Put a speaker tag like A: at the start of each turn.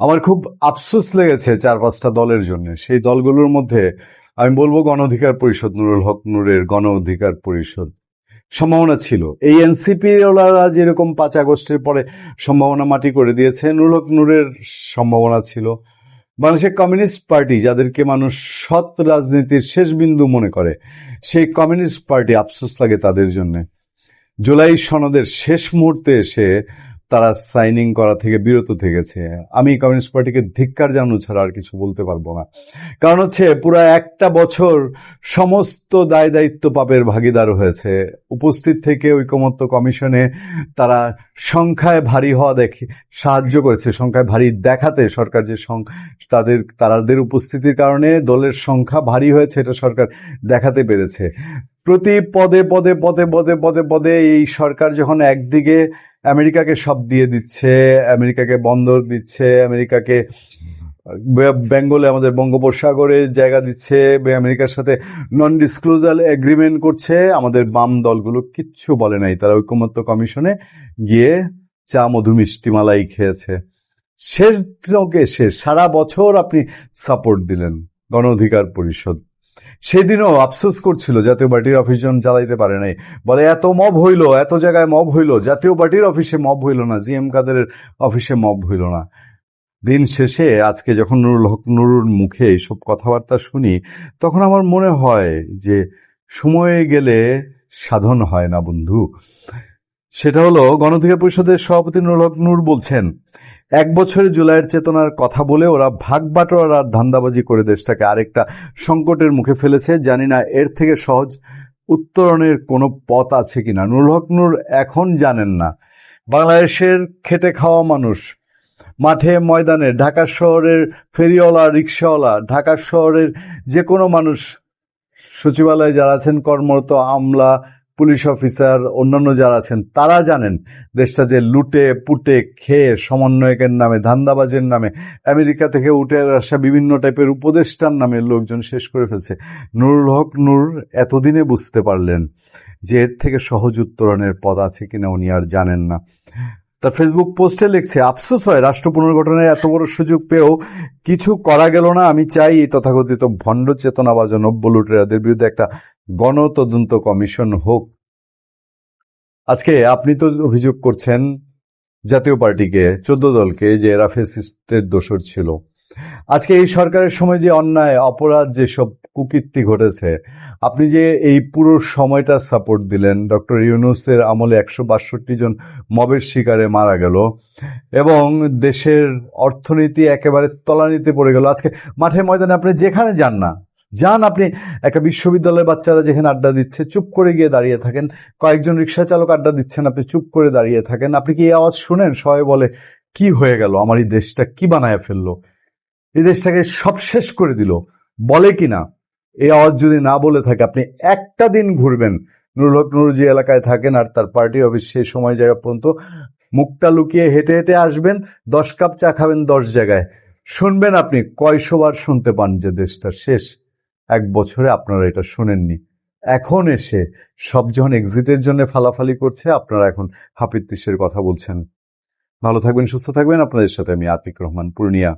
A: আমার খুব আফসোস লেগেছে চার পাঁচটা দলের জন্য। সেই দলগুলোর মধ্যে আমি বলব গণ অধিকার পরিষদ, নুরুল হক নূরের গণ অধিকার পরিষদ। সম্ভাবনা ছিল। এই এনসিপি ওলারা যেরকম পাঁচ আগস্টের পরে সম্ভাবনা মাটি করে দিয়েছে, নুরুল হক নূরের সম্ভাবনা ছিল। বাংলাদেশের কমিউনিস্ট পার্টি, যাদেরকে মানুষ সৎ রাজনীতির শেষ বিন্দু মনে করে, সেই কমিউনিস্ট পার্টি আফসোস লাগে তাদের জন্য। জুলাই সনদের শেষ মুহূর্তে এসে তারা সাইনিং করা থেকে বিরত থেকেছে। আমি কমিউনিস্ট পার্টিকে ধিক্কার জানানো ছাড়া আর কিছু বলতে পারব না। কারণ হচ্ছে, পুরো একটা বছর সমস্ত দায় দায়িত্ব পাপের ভাগিদার হয়েছে। উপস্থিত থেকে ঐকমত্য কমিশনে তারা সংখ্যায় ভারী হওয়া দেখে সাহায্য করেছে। সংখ্যায় ভারী দেখাতে সরকার যে তাদের তারাদের উপস্থিতির কারণে দলের সংখ্যা ভারী হয়েছে, এটা সরকার দেখাতে পেরেছে। প্রতি পদে পদে পদে পদে পদে পদে এই সরকার যখন একদিকে আমেরিকাকে সব দিয়ে দিচ্ছে, আমেরিকাকে বন্দর দিচ্ছে, আমেরিকাকে বেঙ্গলে আমাদের বঙ্গোপসাগরে জায়গা দিচ্ছে আমেরিকার সাথে নন ডিসক্লোজাল এগ্রিমেন্ট করছে। আমাদের বাম দলগুলো কিচ্ছু বলে নাই। তারা ঐকমত্য কমিশনে গিয়ে চা, মধু, মিষ্টি, মালাই খেয়েছে। শেষ শেষ। সারা বছর আপনি সাপোর্ট দিলেন। গণ অধিকার পরিষদ। সেদিনও আফসোস করছিল জাতীয় পার্টির অফিস যখন চালাইতে পারে নাই। বলে, এত মব হইল, এত জায়গায় মব হইল। জাতীয় পার্টির অফিসে মব হইল না জি এম কাদের অফিসে মব হইল না। দিন শেষে, আজকে যখন নুরুল হক নুরুর মুখে এইসব কথাবার্তা শুনি, তখন আমার মনে হয় যে, সময়ে গেলে সাধন হয় না, বন্ধু। সেটা হলো গণঅধিকার পরিষদের সভাপতি নুরুল হক নূর বলছেন, এক বছরে জুলাইয়ের চেতনার কথা বলে ওরা ভাগ বাটোয়ার আর ধান্দাবাজি করে দেশটাকে আরেকটা সংকটের মুখে ফেলেছে। জানি না এর থেকে সহজ উত্তরণের কোনো পথ আছে কিনা। নুরুল হক নূর এখন জানেন না। বাংলাদেশের খেটে খাওয়া মানুষ, মাঠে ময়দানে, ঢাকা শহরের ফেরিওয়ালা, রিক্সাওয়ালা, ঢাকা শহরের যে কোনো মানুষ, সচিবালয়ে যারা আছেন, কর্মরত, আমলা পুলিশ অফিসার, অন্যান্য যারা আছেন, তারা জানেন দেশটা যে লুটে, পুটে, খেয়ে, সমন্বয়কের নামে, ধান্দাবাজের নামে, আমেরিকা থেকে উঠে আসা বিভিন্ন টাইপের উপদেষ্টার নামে লোকজন শেষ করে ফেলছে। নুরুল হক নূর এতদিনে বুঝতে পারলেন যে এর থেকে সহজ উত্তরণের পদ আছে কিনা উনি আর জানেন না। তার ফেসবুক পোস্টে লিখছে, আফসোস হয়, রাষ্ট্র পুনর্গঠনের এত বড় সুযোগ পেয়েও কিছু করা গেল না। আমি চাই এই তথাকথিত ভণ্ড চেতনাবাজ ও নব্য লুটেরাদের বিরুদ্ধে একটা গণতদন্ত কমিশন হোক। আজকে আপনি তো অভিযোগ করছেন, জাতীয় পার্টিকে, চোদ্দ দলকে, যে এরা ফেসিস্টের দোষর ছিল। আজকে এই সরকারের সময় যে অন্যায়, অপরাধ যেসব কুকীর্তি ঘটেছে, আপনি যে এই পুরো সময়টা সাপোর্ট দিলেন, ডক্টর ইউনুসের আমলে একশো বাষট্টি জন মবের শিকারে মারা গেল, এবং দেশের অর্থনীতি একেবারে তলানিতে পড়ে গেল। আজকে মাঠে ময়দানে আপনি যেখানে যান না যান আপনি। একটা বিশ্ববিদ্যালয়ের বাচ্চারা যেখানে আড্ডা দিচ্ছে, চুপ করে গিয়ে দাঁড়িয়ে থাকেন। কয়েকজন রিক্সা চালক আড্ডা দিচ্ছেন, আপনি চুপ করে দাঁড়িয়ে থাকেন। আপনি কি এই আওয়াজ শুনেন? সবাই বলে, কি হয়ে গেল? আমার এই দেশটা কি বানায় ফেলল? এই দেশটাকে সব শেষ করে দিল। বলে কি না? এই আওয়াজ যদি না বলে থাকে, আপনি একটা দিন ঘুরবেন। নুরুল হক নুরু যে এলাকায় থাকেন আর তার পার্টি অফিস সেই সময় জায়গা পর্যন্ত। মুখটা লুকিয়ে হেঁটে হেঁটে আসবেন, দশ কাপ চা খাবেন দশ জায়গায়। শুনবেন আপনি কয়শোবার শুনতে পান যে দেশটা শেষ। এক বছরে আপনারা এটা শুনেননি। এখন এসে সব যখন এক্সিটের জন্য ফালাফালি করছে, আপনারা এখন হাপিত্তিসের কথা বলছেন। ভালো থাকবেন, সুস্থ থাকবেন। আপনাদের সাথে আমি আতিক রহমান, পূর্ণিয়া।